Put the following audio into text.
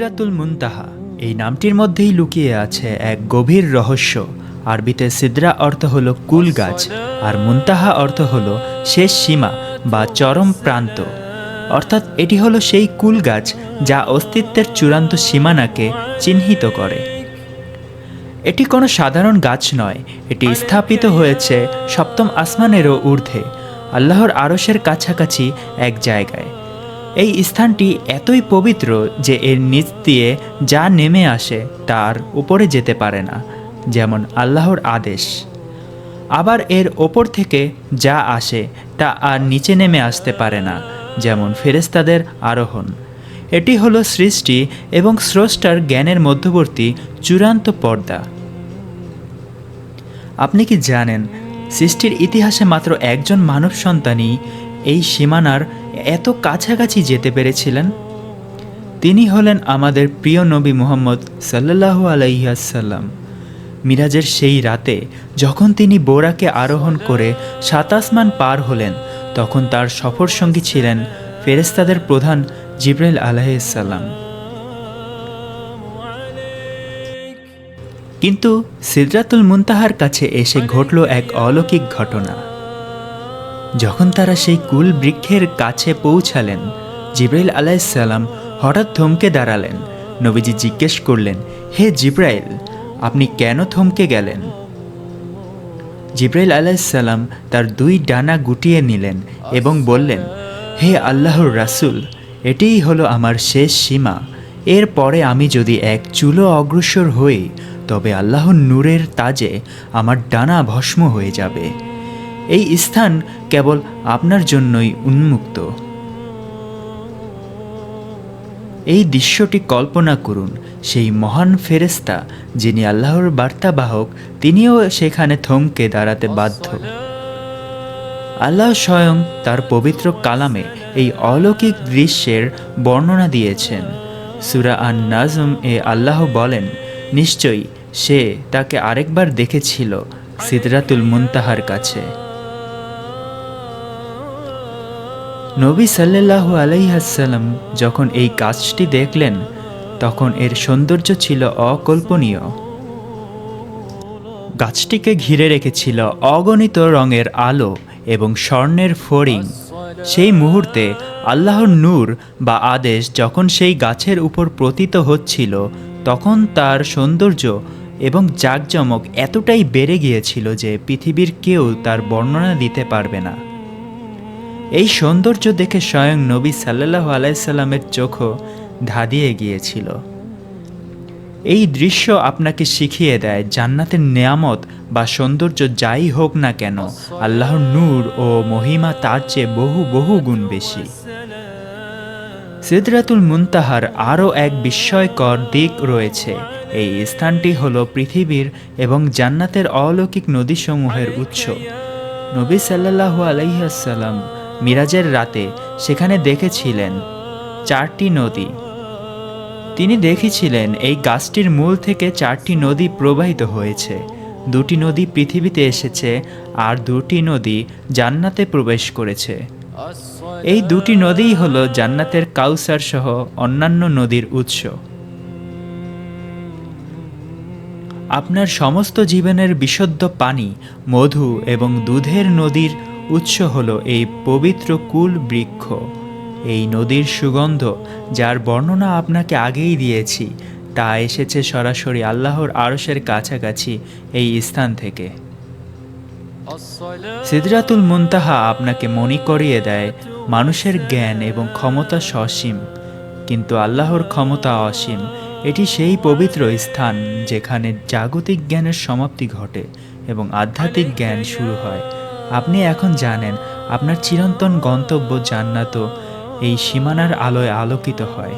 সিদরাতুল মুনতাহা। এই নামটির মধ্যেই লুকিয়ে আছে এক গভীর রহস্য। আরবিতে সিদরা অর্থ হল কুল গাছ, আর মুনতাহা অর্থ হল শেষ সীমা বা চরম প্রান্ত। অর্থাৎ এটি হলো সেই কুল গাছ যা অস্তিত্বের চূড়ান্ত সীমানাকে চিহ্নিত করে। এটি কোনো সাধারণ গাছ নয়, এটি স্থাপিত হয়েছে সপ্তম আসমানেরও ঊর্ধ্বে, আল্লাহর আরশের কাছাকাছি এক জায়গায়। এই স্থানটি এতই পবিত্র যে এর নিচ দিয়ে যা নেমে আসে তার উপরে যেতে পারে না, যেমন আল্লাহর আদেশ। আবার এর ওপর থেকে যা আসে তা আর নিচে নেমে আসতে পারে না, যেমন ফেরেস্তাদের আরোহণ। এটি হলো সৃষ্টি এবং স্রষ্টার জ্ঞানের মধ্যবর্তী চূড়ান্ত পর্দা। আপনি কি জানেন, সৃষ্টির ইতিহাসে মাত্র একজন মানব সন্তানই এই সীমানার এত কাছাকাছি যেতে পেরেছিলেন? তিনি হলেন আমাদের প্রিয় নবী মুহাম্মদ সাল্লাল্লাহু আলাইহাসাল্লাম মিরাজের সেই রাতে যখন তিনি বোরাকে আরোহণ করে সাতাসমান পার হলেন, তখন তার সফর সঙ্গী ছিলেন ফেরেস্তাদের প্রধান জিব্রাইল আলাইসাল্লাম কিন্তু সিদরাতুল মুনতাহার কাছে এসে ঘটল এক অলৌকিক ঘটনা। যখন তারা সেই কুল বৃক্ষের কাছে পৌঁছালেন, জিব্রাইল আলাইসাল্লাম হঠাৎ থমকে দাঁড়ালেন। নবীজি জিজ্ঞেস করলেন, হে জিব্রাইল, আপনি কেন থমকে গেলেন? জিব্রাইল আলাইসাল্লাম তার দুই ডানা গুটিয়ে নিলেন এবং বললেন, হে আল্লাহর রাসূল, এটিই হলো আমার শেষ সীমা। এরপরে আমি যদি এক চুলো অগ্রসর হই, তবে আল্লাহর নূরের তাজে আমার ডানা ভস্ম হয়ে যাবে। এই স্থান কেবল আপনার জন্যই উন্মুক্ত। এই দৃশ্যটি কল্পনা করুন, সেই মহান ফেরেস্তা যিনি আল্লাহর বার্তাবাহক, তিনিও সেখানে থমকে দাঁড়াতে বাধ্য। আল্লাহ স্বয়ং তার পবিত্র কালামে এই অলৌকিক দৃশ্যের বর্ণনা দিয়েছেন। সুরা আন নাজম এ আল্লাহ বলেন, নিশ্চয়ই সে তাকে আরেকবার দেখেছিল সিদরাতুল মুনতাহার কাছে। নবী সাল্লাল্লাহু আলাইহাসাল্লাম যখন এই গাছটি দেখলেন, তখন এর সৌন্দর্য ছিল অকল্পনীয়। গাছটিকে ঘিরে রেখেছিল অগণিত রঙের আলো এবং স্বর্ণের ফড়িং। সেই মুহূর্তে আল্লাহর নূর বা আদেশ যখন সেই গাছের উপর প্রতীত হচ্ছিল, তখন তার সৌন্দর্য এবং জাঁকজমক এতটাই বেড়ে গিয়েছিল যে পৃথিবীর কেউ তার বর্ণনা দিতে পারবে না। এই সৌন্দর্য দেখে স্বয়ং নবী সাল্লাহ আলাইসাল্লামের চোখও ধাঁধিয়ে গিয়েছিল। এই দৃশ্য আপনাকে শিখিয়ে দেয় জান্নাতের নেয়ামত বা সৌন্দর্য যাই হোক না কেন, আল্লাহর নূর ও মহিমা তার চেয়ে বহু বহু গুণ বেশি। সিদরাতুল মুনতাহার আরও এক বিস্ময়কর দিক রয়েছে। এই স্থানটি হল পৃথিবীর এবং জান্নাতের অলৌকিক নদীসমূহের উৎস। নবী সাল্লাহু আলাইসাল্লাম মিরাজের রাতে সেখানে দেখেছিলেন চারটি নদী। তিনি দেখেছিলেন এই গাছটির মূল থেকে চারটি নদী প্রবাহিত হয়েছে। দুটি নদী পৃথিবীতে এসেছে আর দুটি নদী জান্নাতে প্রবেশ করেছে। এই দুটি নদীই হল জান্নাতের কাউসার সহ অন্যান্য নদীর উৎস। আপনার সমস্ত জীবনের বিশুদ্ধ পানি, মধু এবং দুধের নদীর উৎস হল এই পবিত্র কুল বৃক্ষ, এই নদীর সুগন্ধ যার বর্ণনা আপনাকে আগেই দিয়েছি। তা এসেছে সরাসরি আল্লাহর আরশের কাছাকাছি এই স্থান থেকে। সিদরাতুল মুনতাহা আপনাকে মনে করিয়ে দেয় মানুষের জ্ঞান এবং ক্ষমতা সসীম। কিন্তু আল্লাহর ক্ষমতা অসীম। এটি সেই পবিত্র স্থান যেখানে জাগতিক জ্ঞানের সমাপ্তি ঘটে এবং আধ্যাত্মিক জ্ঞান শুরু হয়। আপনি এখন জানেন আপনার চিরন্তন গন্তব্য জান্নাত এই সীমানার আলোয় আলোকিত হয়।